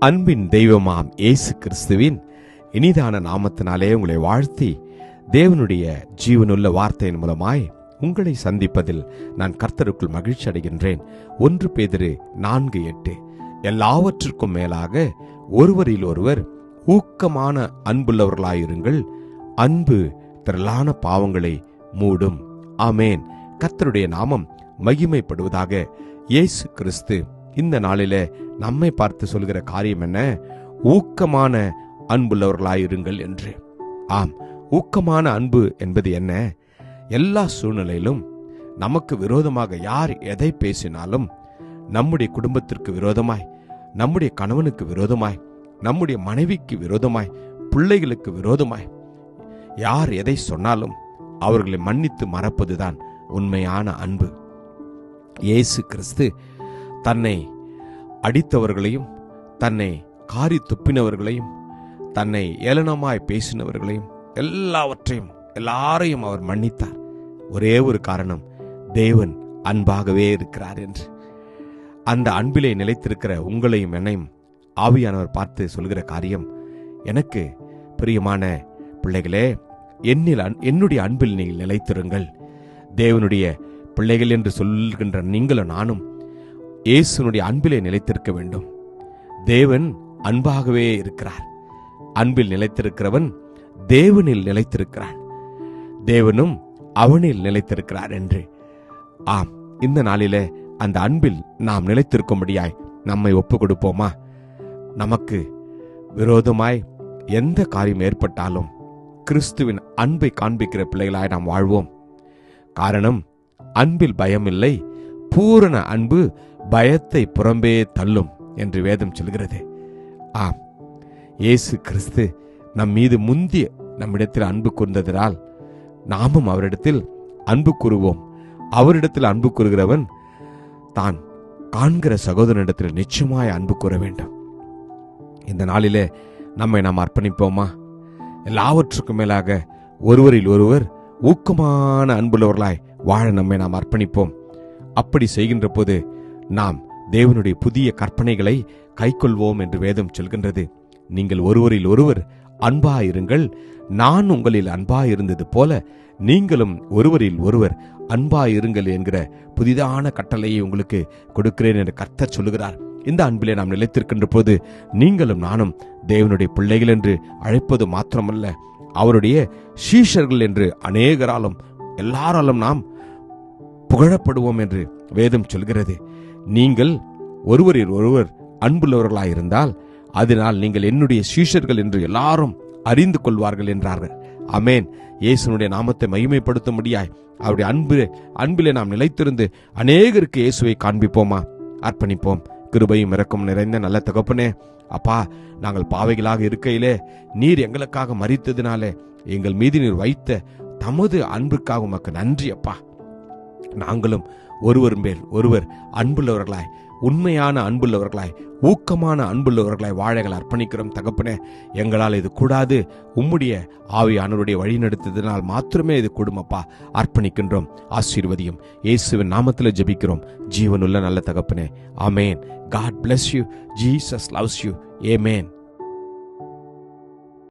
அன்பின் தெய்வமாம் இயேசு கிறிஸ்துவின் இனிதான நாமத்தினாலே உங்களை வாழ்த்தி தேவனுடைய ஜீவனுள்ள வார்த்தையின் மூலமாய் உங்களை சந்திப்பதில் நான் கர்த்தருக்குள் மகிழ்ச்சி அடைகின்றேன். ஒன்று பேதிரு நான்கு எட்டு. எல்லாவற்றிற்கும் மேலாக ஒருவரில் ஒருவர் ஊக்கமான அன்புள்ளவர்களாயிருங்கள். அன்பு திரளான பாவங்களை மூடும். ஆமேன். கர்த்தருடைய நாமம் மகிமைப்படுவதாக இயேசு கிறிஸ்து இந்த நாளில நம்மை பார்த்து சொல்கிற காரியம் என்ன? ஊக்கமான அன்புள்ளவர்களாயிருங்கள் என்று. ஆம் ஊக்கமான அன்பு என்பது என்ன? எல்லா சூழ்நிலையிலும் நமக்கு விரோதமாக யார் எதை பேசினாலும் நம்முடைய குடும்பத்திற்கு விரோதமாய் நம்முடைய கணவனுக்கு விரோதமாய் நம்முடைய மனைவிக்கு விரோதமாய் பிள்ளைகளுக்கு விரோதமாய் யார் எதை சொன்னாலும் அவர்களை மன்னித்து மறப்பதுதான் உண்மையான அன்பு. இயேசு கிறிஸ்து தன்னை அடித்தவர்களையும் தன்னை காரி துப்பினவர்களையும் தன்னை ஏளனமாய் பேசினவர்களையும் எல்லாவற்றையும் எல்லாரையும் அவர் மன்னித்தார். ஒரே ஒரு காரணம் தேவன் அன்பாகவே இருக்கிறார் என்று. அந்த அன்பிலே நிலைத்திருக்கிற உங்களையும் என்னையும் ஆவியானவர் பார்த்து சொல்கிற காரியம் எனக்கு பிரியமான பிள்ளைகளே என்னில் அன்- என்னுடைய அன்பில் நீங்கள் நிலைத்திருங்கள். தேவனுடைய பிள்ளைகள் என்று சொல்கின்ற நீங்களும் நானும் இயேசுனுடைய அன்பிலே நிலைத்திருக்க வேண்டும். தேவன் அன்பாகவே இருக்கிறார். அன்பில் நிலைத்திருக்கிறவன் தேவனில் நிலைத்திருக்கிறான். தேவனும் அவனில் நிலைத்திருக்கிறார் என்று. ஆம் இந்த நாளிலே அந்த அன்பில் நாம் நிலைத்திருக்கும்படியாய் நம்மை ஒப்பு கொடுப்போமா நமக்கு விரோதமாய் எந்த காரியம் ஏற்பட்டாலும் கிறிஸ்துவின் அன்பை காண்பிக்கிற பிள்ளைகளாய் நாம் வாழ்வோம். காரணம் அன்பில் பயமில்லை பூரண அன்பு பயத்தை புறம்பே தள்ளும் என்று வேதம் சொல்கிறது. ஆம். இயேசு கிறிஸ்து நம் மீது முந்திய நம்மிடத்தில் அன்பு கூர்ந்ததினால் நாமும் அவரிடத்தில் அன்பு கூறுவோம். அவரிடத்தில் அன்பு கூறுகிறவன் தான் காண்கிற சகோதரனிடத்தில் நிச்சயமாய் அன்பு கூற வேண்டும். இந்த நாளிலே நம்மை நாம் அர்ப்பணிப்போமா? எல்லாவற்றுக்கும் மேலாக ஒருவரில் ஒருவர் ஊக்கமான அன்புள்ளவர்களாய் வாழ நம்மை நாம் அர்ப்பணிப்போம். அப்படி செய்கின்ற போது நாம் தேவனுடைய புதிய கற்பனைகளை கைக்கொள்வோம் என்று வேதம் சொல்கின்றது. நீங்கள் ஒருவரில் ஒருவர் அன்பாயிருங்கள். நான் உங்களில் அன்பாயிருந்தது போல நீங்களும் ஒருவரில் ஒருவர் அன்பாயிருங்கள் என்கிற புதிதான கட்டளையை உங்களுக்கு கொடுக்கிறேன் என்று கர்த்தர் சொல்லுகிறார். இந்த அன்பிலே நாம் நிலைத்திருக்கின்ற போது நீங்களும் நானும் தேவனுடைய பிள்ளைகள் என்று அழைப்பது மாத்திரமல்ல அவருடைய சீஷர்கள் என்று அநேகராலும் எல்லாராலும் நாம் புகழப்படுவோம் என்று வேதம் சொல்கிறது. நீங்கள் ஒருவரில் ஒருவர் அன்புள்ளவர்களாயிருந்தால் அதனால் நீங்கள் என்னுடைய சீஷர்கள் என்று எல்லாரும் அறிந்து கொள்வார்கள் என்றார்கள். அமேன் இயேசுனுடைய நாமத்தை மகிமைப்படுத்த முடியாய் அவருடைய அன்பு அன்பிலே நாம் நிலைத்திருந்து அநேகருக்கு இயேசுவை காண்பிப்போமா? அர்ப்பணிப்போம். கிருபையும் இறக்கும் நிறைந்த நல்ல தகப்பனே அப்பா நாங்கள் பாவைகளாக இருக்கையிலே நீர் எங்களுக்காக மறித்ததினாலே எங்கள் மீது நீர் வைத்த தமது அன்புக்காக உமக்கு நன்றி அப்பா. நாங்களும் ஒருவர் மேல் ஒருவர் அன்புள்ளவர்களாய் உண்மையான அன்புள்ளவர்களாய் ஊக்கமான அன்புள்ளவர்களாய் வாழைகள் அர்ப்பணிக்கிறோம் தகப்பனே. எங்களால் இது கூடாது. உம்முடைய ஆவியானவருடைய வழிநடத்ததினால் மாத்திரமே இது கொடுமப்பா. அர்ப்பணிக்கின்றோம் ஆசீர்வதியும். இயேசுவின் நாமத்தில் ஜெபிக்கிறோம். ஜீவனுள்ள நல்ல தகப்பனே. ஆமேன். God bless you Jesus loves you amen